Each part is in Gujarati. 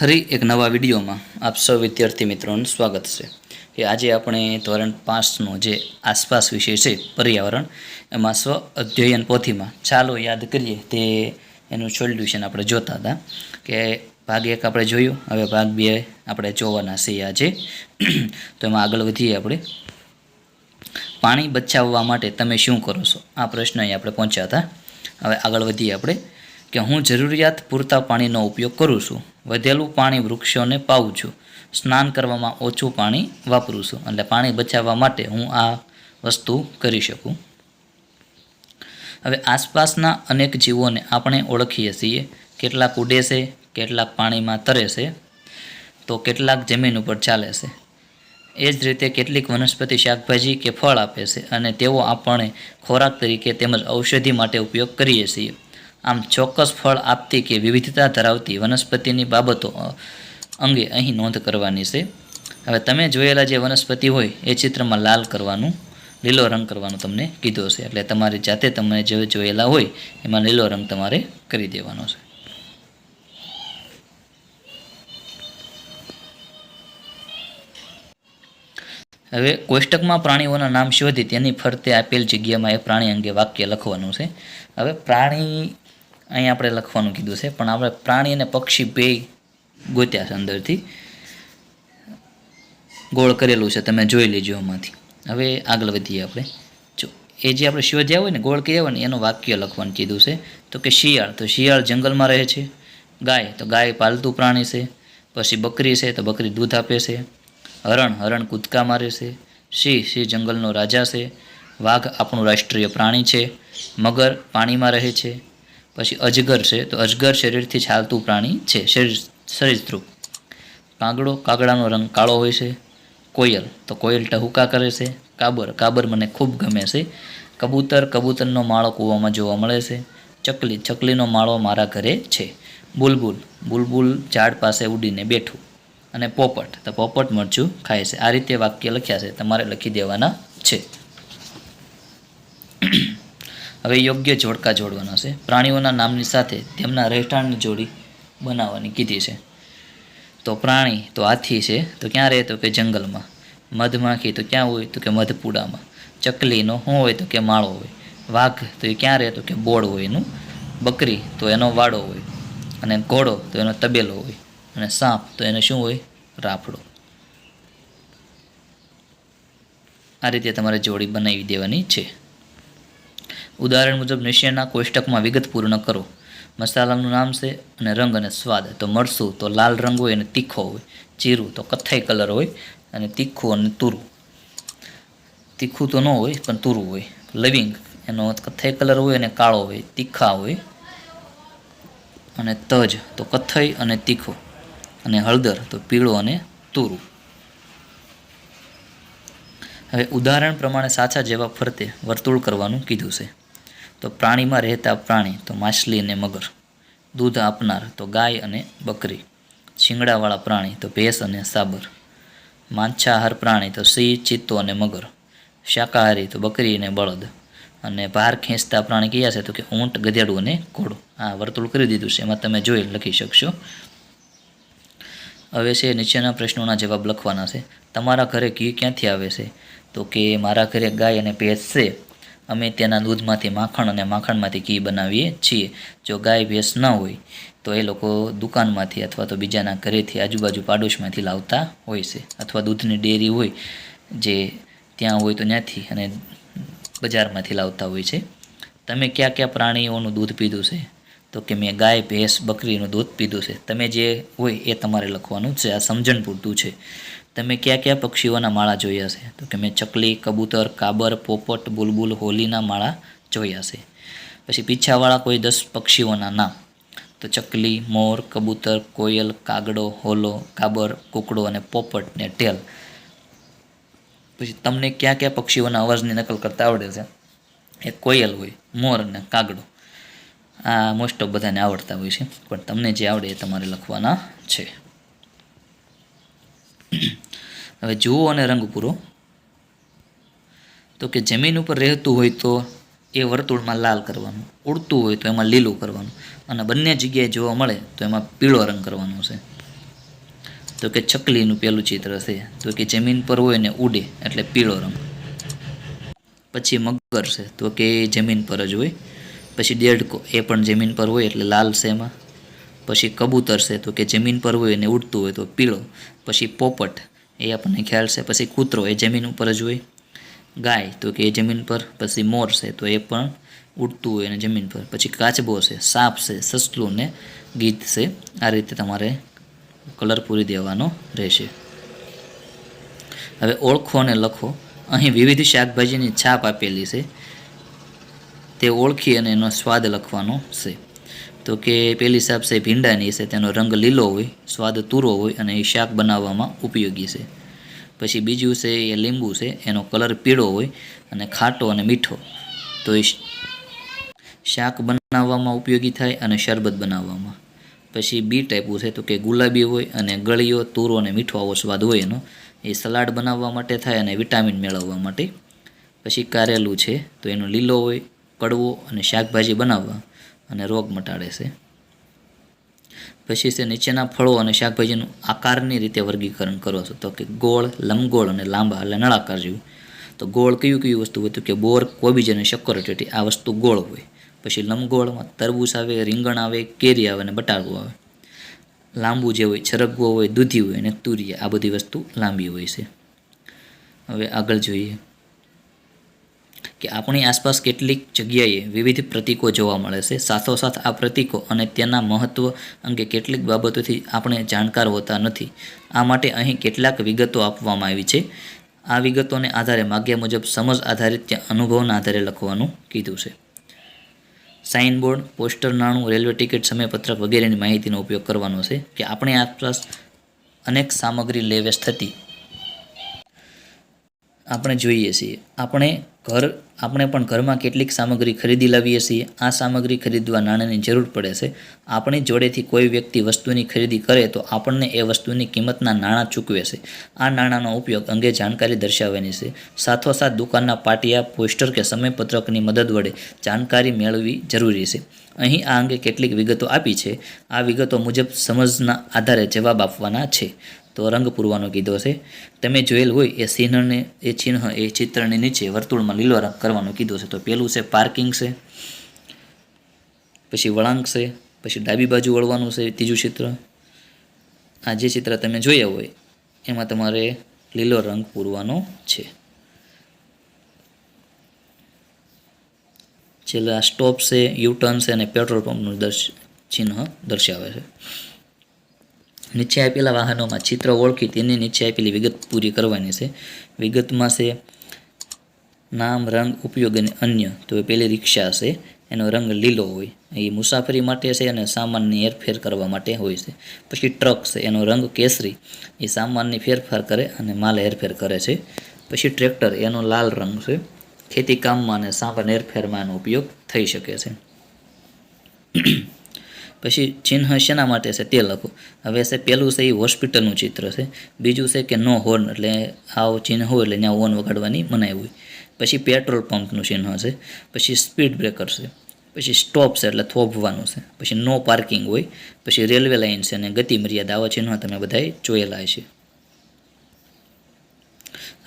ફરી એક નવા વિડીયોમાં આપ સૌ વિદ્યાર્થી મિત્રોનું સ્વાગત છે. કે આજે આપણે ધોરણ પાંચનો જે આસપાસ વિષય છે, પર્યાવરણ, એમાં સ્વ અધ્યયન પોથીમાં ચાલો યાદ કરીએ તે એનું સોલ્યુશન આપણે જોતા હતા કે ભાગ એક આપણે જોયું, હવે ભાગ બે આપણે જોવાના છીએ આજે. તો એમાં આગળ વધીએ આપણે. પાણી બચાવવા માટે તમે શું કરો છો? આ પ્રશ્ન અહીં આપણે પહોંચ્યા હતા. હવે આગળ વધીએ આપણે. કે હું જરૂરિયાત પૂરતા પાણીનો ઉપયોગ કરું છું, વધેલું પાણી વૃક્ષોને પાઉં છું, સ્નાન કરવામાં ઓછું પાણી વાપરું છું, એટલે પાણી બચાવવા માટે હું આ વસ્તુ કરી શકું. હવે આસપાસના અનેક જીવોને આપણે ઓળખીએ છીએ, કેટલાક ઉડે છે કેટલાક પાણીમાં તરે છે તો કેટલાક જમીન ઉપર ચાલે છે એ જ રીતે કેટલીક વનસ્પતિ શાકભાજી કે ફળ આપે છે, અને તેઓ આપણે ખોરાક તરીકે તેમજ ઔષધિ માટે ઉપયોગ કરીએ છીએ. આમ ચોક્કસ ફળ આપતી કે વિવિધતા ધરાવતી વનસ્પતિની બાબતો અંગે અહીં નોંધ કરવાની છે. હવે તમે જોયેલા જે વનસ્પતિ હોય, એ ચિત્રમાં લાલ કરવાનું, લીલો રંગ કરવાનું તમને કીધો છે. એટલે તમારી જાતે તમે જે જોયેલા હોય, એમાં લીલો રંગ તમારે કરી દેવાનો છે. હવે કોષ્ટકમાં પ્રાણીઓના નામ શોધી તેની ફરતે આપેલ જગ્યામાં એ પ્રાણી અંગે વાક્ય લખવાનું છે. હવે પ્રાણી અહીં આપણે લખવાનું કીધું છે, પણ આપણે પ્રાણી અને પક્ષી બે ગોત્યા છે અંદરથી. ગોળ કરેલું છે, તમે જોઈ લેજો એમાંથી હવે આગળ વધીએ આપણે. જો, એ જે આપણે શોધ્યા હોય ને, ગોળ કર્યા હોય ને, એનું વાક્ય લખવાનું કીધું છે. તો કે શિયાળ, તો શિયાળ જંગલમાં રહે છે. ગાય, તો ગાય પાલતુ પ્રાણી છે. પછી બકરી છે, તો બકરી દૂધ આપે છે. હરણ હરણ કૂદકા મારે છે. સિંહ સિંહ જંગલનો રાજા છે. વાઘ આપણું રાષ્ટ્રીય પ્રાણી છે. મગર પાણીમાં રહે છે. પછી અજગર છે, તો અજગર શરીરથી ચાલતું પ્રાણી છે, શરીર સરીસૃપ કાગડો કાગડાનો રંગ કાળો હોય છે, કોયલ, તો કોયલ ટહુકા કરે છે, કાબર કાબર મને ખૂબ ગમે છે. કબૂતર, કબૂતરનો માળો કૂવામાં જોવા મળે છે, ચકલી, ચકલીનો માળો મારા ઘરે છે. બુલબુલ બુલબુલ ઝાડ પાસે ઉડીને બેઠું અને પોપટ, તો પોપટ મરચું ખાય છે. આ રીતે વાક્ય લખ્યા છે, તમારે લખી દેવાના છે. હવે યોગ્ય જોડકા જોડવાના છે. પ્રાણીઓના નામની સાથે તેમના રહેઠાણની જોડી બનાવવાની કીધી છે. તો પ્રાણી તો હાથી છે, તો ક્યાં રહે તો કે જંગલમાં? મધમાખી તો ક્યાં હોય તો કે મધપુડામાં? ચકલીનો શું હોય તો કે માળો હોય? વાઘ તો એ ક્યાં રહે તો કે બોળ હોય એનું? બકરી તો એનો વાડો હોય. અને ઘોડો તો એનો તબેલો હોય. અને સાપ તો એને શું હોય? રાફડો. આ રીતે તમારે જોડી બનાવી દેવાની છે. ઉદાહરણ મુજબ નીચેના કોષ્ટકમાં વિગત પૂર્ણ કરો. મસાલાનું નામ છે અને રંગ અને સ્વાદ. તો મરસું તો લાલ રંગ હોય અને તીખો હોય. જીરું, તો કથ્થાઈ કલર હોય અને તીખું અને તુરું. તીખું તો ન હોય, પણ તુરું હોય. લવિંગ, એનો કથ્થાઈ કલર હોય અને કાળો હોય. તીખા હોય અને તજ, તો કથ્થઈ અને તીખો. અને હળદર, તો પીળો અને તુરું. હવે ઉદાહરણ પ્રમાણે સાચા જેવા ફરતે વર્તુળ કરવાનું કીધું છે. તો પ્રાણીમાં રહેતા પ્રાણી તો માછલી અને મગર. દૂધ આપનાર તો ગાય અને બકરી. શિંગડાવાળા પ્રાણી તો ભેંસ અને સાબર. માંછાહાર પ્રાણી તો સિંહ, ચિત્તો અને મગર. શાકાહારી તો બકરી અને બળદ. અને બહાર ખેંચતા પ્રાણી કયા છે તો કે ઊંટ, ગધેડું અને ઘોડો. આ વર્તુળ કરી દીધું છે. એમાં તમે જોઈ લખી શકશો. હવે છે નીચેના પ્રશ્નોના જવાબ લખવાના છે. તમારા ઘરે ઘી ક્યાંથી આવે છે? તો કે મારા ઘરે ગાય અને ભેંસ છે. અમે તેના દૂધમાંથી માખણ અને માખણમાંથી ઘી બનાવીએ છીએ. જો ગાય ભેંસ ન હોય, તો એ લોકો દુકાનમાંથી અથવા તો બીજાના ઘરેથી આજુબાજુ પાડોશમાંથી લાવતા હોય છે. અથવા દૂધની ડેરી હોય, જે ત્યાં હોય તો ત્યાંથી અને બજારમાંથી લાવતા હોય છે. તમે કયા કયા પ્રાણીઓનું દૂધ પીધું છે? તો કે મેં ગાય, ભેંસ, બકરીનું દૂધ પીધું છે. તમે જે હોય એ તમારે લખવાનું છે. આ સમજણ પૂરતું છે. તમે કયા કયા પક્ષીઓના માળા જોયા છે? તો કે મેં ચકલી, કબૂતર, કાબર, પોપટ, બુલબુલ, હોલીના માળા જોયા છે. પછી પીછાવાળા કોઈ દસ પક્ષીઓના નામ. તો ચકલી, મોર, કબૂતર, કોયલ, કાગડો, હોલો, કાબર, કુકડો અને પોપટ ને ટેલ પછી તમને કયા કયા પક્ષીઓના અવાજની નકલ કરતા આવડે છે? એ કોયલ હોય, મોર અને કાગડો. આ મોસ્ટ ઓફ બધાને આવડતા હોય છે. પણ તમને જે આવડે એ તમારે લખવાના છે. હવે જુઓ અને રંગ પૂરો. તો કે જમીન ઉપર રહેતું હોય તો એ વર્તુળમાં લાલ કરવાનું, ઉડતું હોય તો એમાં લીલું કરવાનું અને બંને જગ્યાએ જોવા મળે તો એમાં પીળો રંગ કરવાનો છે. તો કે છકલીનું પેલું ચિત્ર છે. તો કે જમીન પર હોય ને ઉડે એટલે પીળો રંગ. પછી મગર છે. તો કે જમીન પર જ હોય. પછી દેડકો, એ પણ જમીન પર હોય એટલે લાલ છે એમાં. પછી કબૂતર છે તો કે જમીન પર હોય અને ઉડતું હોય તો પીળો, પછી પોપટ, એ આપણને ખ્યાલ છે. પછી કૂતરો, એ જમીન ઉપર જ હોય. ગાય, તો કે એ જમીન પર. પછી મોર છે તો એ પણ ઉડતું હોય અને જમીન પર. પછી કાચબો છે, સાપ છે, સસલું ને ગીત છે. આ રીતે તમારે કલર પૂરી દેવાનો રહેશે. હવે ઓળખો અને લખો. અહીં વિવિધ શાકભાજીની છાપ આપેલી છે. તે ઓળખી અને એનો સ્વાદ લખવાનો છે. તો કે પેલી સાપ છે ભીંડાની છે, તેનો રંગ લીલો હોય, સ્વાદ તુરો હોય અને એ શાક બનાવવામાં ઉપયોગી છે. પછી બીજું છે એ લીંબુ છે, એનો કલર પીળો હોય અને ખાટો અને મીઠો. તો એ શાક બનાવવામાં ઉપયોગી થાય અને શરબત બનાવવામાં. પછી બી ટાઈપનું છે, તો કે ગુલાબી હોય અને ગળીઓ તુરો અને મીઠો આવો સ્વાદ હોય એનો. એ સલાડ બનાવવા માટે થાય અને વિટામિન મેળવવા માટે. પછી કારેલું છે, તો એનો લીલો હોય, કડવો અને શાકભાજી બનાવવા. અને રોગ મટાડે છે. પછી છે નીચેના ફળો અને શાકભાજીનું આકારની રીતે વર્ગીકરણ કરો છો. તો કે ગોળ લંબગોળ અને લાંબા એટલે નળાકાર જેવું. તો ગોળ કયું કયું વસ્તુ હોય તો કે બોર, કોબીજ અને શક્કરટેટી આ વસ્તુ ગોળ હોય. પછી લંબગોળમાં તરબૂચ આવે, રીંગણ આવે, કેરી આવે અને બટાકું આવે. લાંબુ જે હોય, છરગવો હોય, દૂધી હોય અને તુરી આ બધી વસ્તુ લાંબી હોય છે. હવે આગળ જોઈએ. કે આપણી આસપાસ કેટલીક જગ્યાએ વિવિધ પ્રતીકો જોવા મળે છે. સાથોસાથ આ પ્રતીકો અને તેના મહત્વ અંગે કેટલીક બાબતોથી આપણે જાણકાર હોતા નથી. આ માટે અહીં કેટલાક વિગતો આપવામાં આવી છે. આ વિગતોને આધારે માગ્યા મુજબ સમજ આધારિત ત્યાં અનુભવના આધારે લખવાનું કીધું છે. સાઇનબોર્ડ, પોસ્ટર નાણું, રેલવે ટિકિટ, સમયપત્રક વગેરેની માહિતીનો ઉપયોગ કરવાનો છે કે આપણી આસપાસ અનેક સામગ્રી લેવેશ થતી આપણે જોઈએ છીએ. આપણે ઘર, આપણે પણ ઘરમાં કેટલીક સામગ્રી ખરીદી લાવીએ છીએ. આ સામગ્રી ખરીદવા નાણાંની જરૂર પડે છે. આપણી જોડેથી કોઈ વ્યક્તિ વસ્તુની ખરીદી કરે તો આપણને એ વસ્તુની કિંમતના નાણાં ચૂકવે છે. આ નાણાંનો ઉપયોગ અંગે જાણકારી દર્શાવવાની છે. સાથોસાથ દુકાનના પાટિયા, પોસ્ટર કે સમયપત્રકની મદદ વડે જાણકારી મેળવવી જરૂરી છે. અહીં આ અંગે કેટલીક વિગતો આપી છે. આ વિગતો મુજબ સમજના આધારે જવાબ આપવાના છે. તો રંગ પૂરવાનો કીધો છે. તમે જોયેલ હોય એ ચિહ્નને, એ ચિહ્ન, એ ચિત્રની નીચે વર્તુળમાં લીલો રંગ કરવાનો કીધો છે. તો પેલું છે પાર્કિંગ છે, પછી વળાંક છે, પછી ડાબી બાજુ વળવાનું છે ત્રીજું ચિત્ર. આ જે ચિત્ર તમે જોયા હોય એમાં તમારે લીલો રંગ પૂરવાનો છે. છેલ્લા સ્ટોપ છે, યુટર્ન છે અને પેટ્રોલ પંપનું દર્શ, ચિહ્ન દર્શાવે છે. નીચે આપેલા વાહનોમાં ચિત્ર ઓળખી તેની નીચે આપેલી વિગત પૂરી કરવાની છે. વિગતમાં છે, નામ, રંગ, ઉપયોગ અને અન્ય. તો એ પેલી રિક્ષા છે, એનો રંગ લીલો હોય. એ મુસાફરી માટે છે અને સામાનની હેરફેર કરવા માટે હોય છે. પછી ટ્રક છે, એનો રંગ કેસરી. એ સામાનની ફેરફાર કરે અને માલ હેરફેર કરે છે. પછી ટ્રેક્ટર, એનો લાલ રંગ છે. ખેતી કામમાં અને સામાન હેરફેરમાં એનો ઉપયોગ થઈ શકે છે. પછી ચિહ્ન શેના માટે છે તે લખો. હવે છે પહેલું છે એ હોસ્પિટલનું ચિત્ર છે. બીજું છે કે નો હોર્ન, એટલે આવો ચિહ્ન હોય એટલે ત્યાં હોર્ન વગાડવાની મનાઈ હોય. પછી પેટ્રોલ પંપનું ચિહ્ન છે. પછી સ્પીડ બ્રેકર છે. પછી સ્ટોપ છે એટલે થોભવાનું છે. પછી નો પાર્કિંગ હોય. પછી રેલવે લાઇન છે અને ગતિ મર્યાદા આવા ચિહ્નો તમે બધાએ જોયેલા છે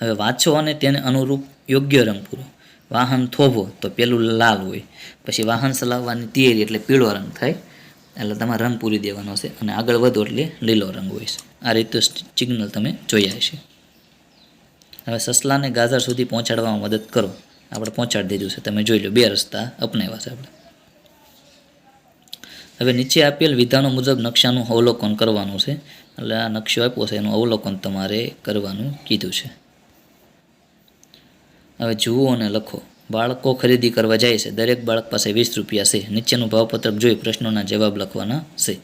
હવે વાંચો અને તેને અનુરૂપ યોગ્ય રંગ પૂરો. વાહન થોભો તો પેલું લાલ હોય. પછી વાહન ચલાવવાની તૈયારી એટલે પીળો રંગ થાય. એટલે તમારે રંગ પૂરી દેવાનો છે અને આગળ વધો એટલે લીલો રંગ હોય છે. આ રીતે સિગ્નલ તમે જોયા છે હવે સસલાને ગાજર સુધી પહોંચાડવામાં મદદ કરો. આપણે પહોંચાડી દીધું છે. તમે જોઈ લો, બે રસ્તા અપનાવ્યા છે આપણે. હવે નીચે આપેલ વિધાનો મુજબ નકશાનું અવલોકન કરવાનું છે. એટલે આ નકશો આપ્યો છે, એનું અવલોકન તમારે કરવાનું કીધું છે. હવે જુઓ અને લખો. બાળકો ખરીદી કરવા જાય છે. દરેક બાળક પાસે વીસ રૂપિયા છે. નીચેનું ભાવપત્રક જોઈ પ્રશ્નોના જવાબ લખવાના છે.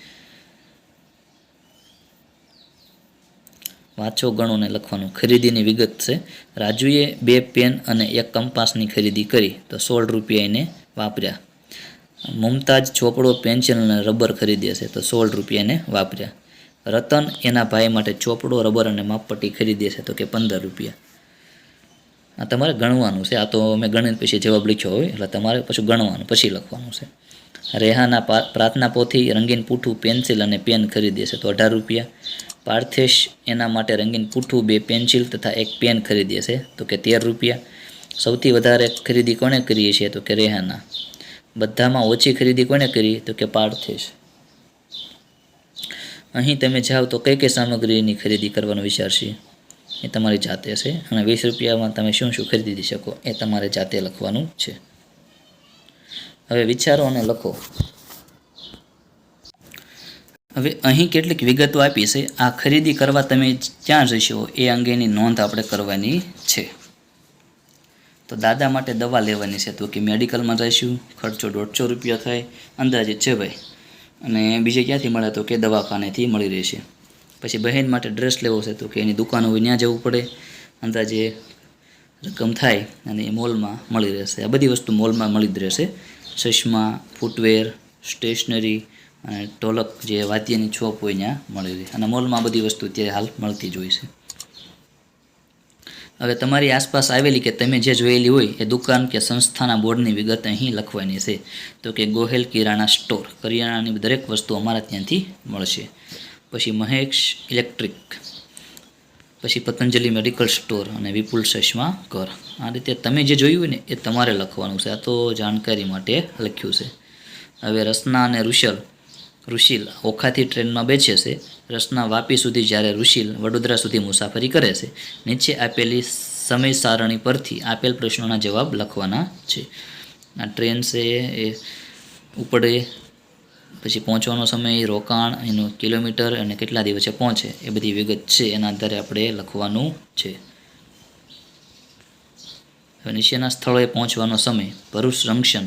વાંચો ગણો ને લખવાનું. ખરીદીની વિગત છે. રાજુએ બે પેન અને એક કંપાસની ખરીદી કરી તો સોળ રૂપિયા એને વાપર્યા. મુમતાજ ચોપડો, પેન્સિલ અને રબર ખરીદે છે તો સોળ રૂપિયા એને વાપર્યા. રતન એના ભાઈ માટે ચોપડો, રબર અને માપપટ્ટી ખરીદે છે તો કે પંદર રૂપિયા. આ તમારે ગણવાનું છે. આ તો મેં ગણીને પછી જવાબ લખ્યો હોય, એટલે તમારે પછી ગણવાનું, પછી લખવાનું છે. રેહાના પ્રાર્થના પોથી રંગીન પૂઠું, પેન્સિલ અને પેન ખરીદે છે. તો અઢાર રૂપિયા. પાર્થેશ એના માટે રંગીન પૂઠું, બે પેન્સિલ તથા એક પેન ખરીદે છે. તો કે તેર રૂપિયા. સૌથી વધારે ખરીદી કોણે કરીએ છીએ તો કે રેહાના. બધામાં ઓછી ખરીદી કોણે કરી? તો કે પાર્થેશ. અહીં તમે જાઓ તો કઈ કઈ સામગ્રીની ખરીદી કરવાનો વિચાર છે? એ તમારી જાતે છે અને વીસ રૂપિયામાં તમે શું શું ખરીદી શકો એ તમારે જાતે લખવાનું છે. હવે વિચારો અને લખો. હવે અહીં કેટલીક વિગતો આપી છે. આ ખરીદી કરવા તમે ક્યાં જશો એ અંગેની નોંધ આપણે કરવાની છે. તો દાદા માટે દવા લેવાની છે. તો કે મેડિકલમાં જઈશું, ખર્ચો દોઢસો રૂપિયા થાય અંદાજિત છે ભાઈ. અને બીજે ક્યાંથી મળે તો કે દવાખાનેથી મળી રહેશે. પછી બહેન માટે ડ્રેસ લેવો છે તો કે એની દુકાન હોય ત્યાં જવું પડે. અંદાજે રકમ થાય અને એ મોલમાં મળી રહેશે. આ બધી વસ્તુ મોલમાં મળી જ રહેશે. ચશ્મા ફૂટવેર સ્ટેશનરી અને ઢોલક જે વાદ્યની છોપ હોય ત્યાં મળી રહે. અને મોલમાં બધી વસ્તુ અત્યારે હાલ મળતી જ હોય છે. હવે તમારી આસપાસ આવેલી કે તમે જે જોયેલી હોય એ દુકાન કે સંસ્થાના બોર્ડની વિગત અહીં લખવાની છે. તો કે ગોહેલ કિરાણા સ્ટોર કરિયાણાની દરેક વસ્તુ અમારા ત્યાંથી મળશે. પછી મહેશ ઇલેક્ટ્રિક, પછી પતંજલિ મેડિકલ સ્ટોર અને વિપુલ ચશ્મા કર આ રીતે તમે જે જોયું હોય ને, એ તમારે લખવાનું છે. આ તો જાણકારી માટે લખ્યું છે. હવે રસના અને ઋષલ, ઋષિલ ઓખાથી ટ્રેનમાં બેસે છે. રસના વાપી સુધી જ્યારે ઋષિલ વડોદરા સુધી મુસાફરી કરે છે, નીચે આપેલી સમય સારણી પરથી આપેલ પ્રશ્નોના જવાબ લખવાના છે. આ ટ્રેન છે, એ ઉપડે પછી પહોંચવાનો સમય, રોકાણ, એનું કિલોમીટર અને કેટલા દિવસે પહોંચે, એ બધી વિગત છે. એના આધારે આપણે લખવાનું છે. હવે નીચેના સ્થળોએ પહોંચવાનો સમય. ભરૂચ જંક્શન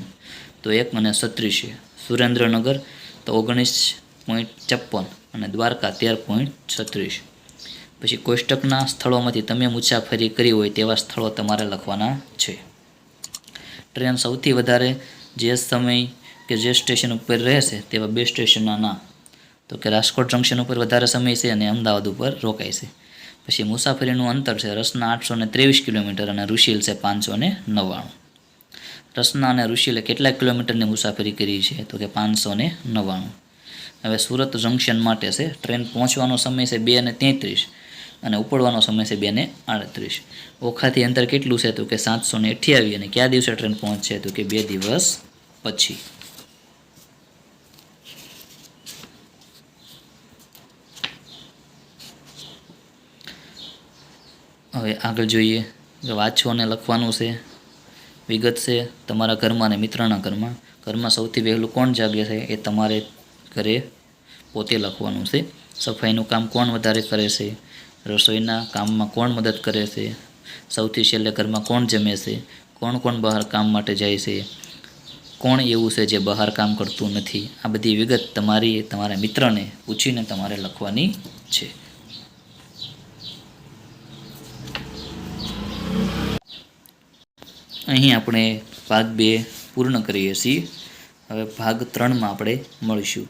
તો એક અને છત્રીસે સુરેન્દ્રનગર તો ઓગણીસ પોઈન્ટ છપ્પન અને દ્વારકા તેર પોઈન્ટ છત્રીસ. પછી કોષ્ટકના સ્થળોમાંથી તમે મુસાફરી કરી હોય તેવા સ્થળો તમારે લખવાના છે. ટ્રેન સૌથી વધારે જે સમય કે જે સ્ટેશન ઉપર રહેશે તેવા બે સ્ટેશનના નામ. તો કે રાજકોટ જંકશન ઉપર વધારે સમય છે અને અમદાવાદ ઉપર રોકાય છે. પછી મુસાફરીનું અંતર છે રસના આઠસો ને ત્રેવીસ કિલોમીટર અને ઋષિલ છે પાંચસો ને નવ્વાણું. રસના અને ઋષિલે કેટલા કિલોમીટરની મુસાફરી કરી છે તો કે પાંચસો ને નવ્વાણું. હવે સુરત જંકશન માટે છે ટ્રેન પહોંચવાનો સમય છે બે ને તેત્રીસ અને ઉપડવાનો સમય છે બે ને આડત્રીસ. ઓખાથી અંતર કેટલું છે તો કે સાતસો ને અઠ્યાવીસ અને કયા દિવસે ટ્રેન પહોંચશે તો કે બે દિવસ પછી. હવે આગળ જોઈએ. વાંચો અને લખવાનું છે, વિગત છે તમારા ઘરમાં અને મિત્રના ઘરમાં. ઘરમાં સૌથી વહેલું કોણ જાગે છે એ તમારે ઘરે પોતે લખવાનું છે. સફાઈનું કામ કોણ વધારે કરે છે? રસોઈના કામમાં કોણ મદદ કરે છે? સૌથી છેલ્લે ઘરમાં કોણ જમે છે? કોણ કોણ બહાર કામ માટે જાય છે? કોણ એવું છે જે બહાર કામ કરતું નથી? આ બધી વિગત તમારી, તમારા મિત્રને પૂછીને તમારે લખવાની છે. અહીં આપણે ભાગ બે પૂર્ણ કરીએ છીએ. હવે ભાગ ત્રણમાં આપણે મળીશું.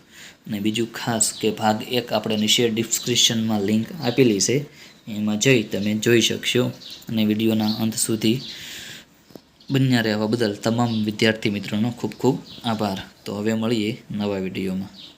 અને બીજું ખાસ કે ભાગ એક આપણે નીચે ડિસ્ક્રિપ્શનમાં લિંક આપેલી છે. એમાં જઈ તમે જોઈ શકશો. અને વિડીયોના અંત સુધી બન્યા રહેવા બદલ તમામ વિદ્યાર્થી મિત્રોનો ખૂબ ખૂબ આભાર. તો હવે મળીએ નવા વિડીયોમાં.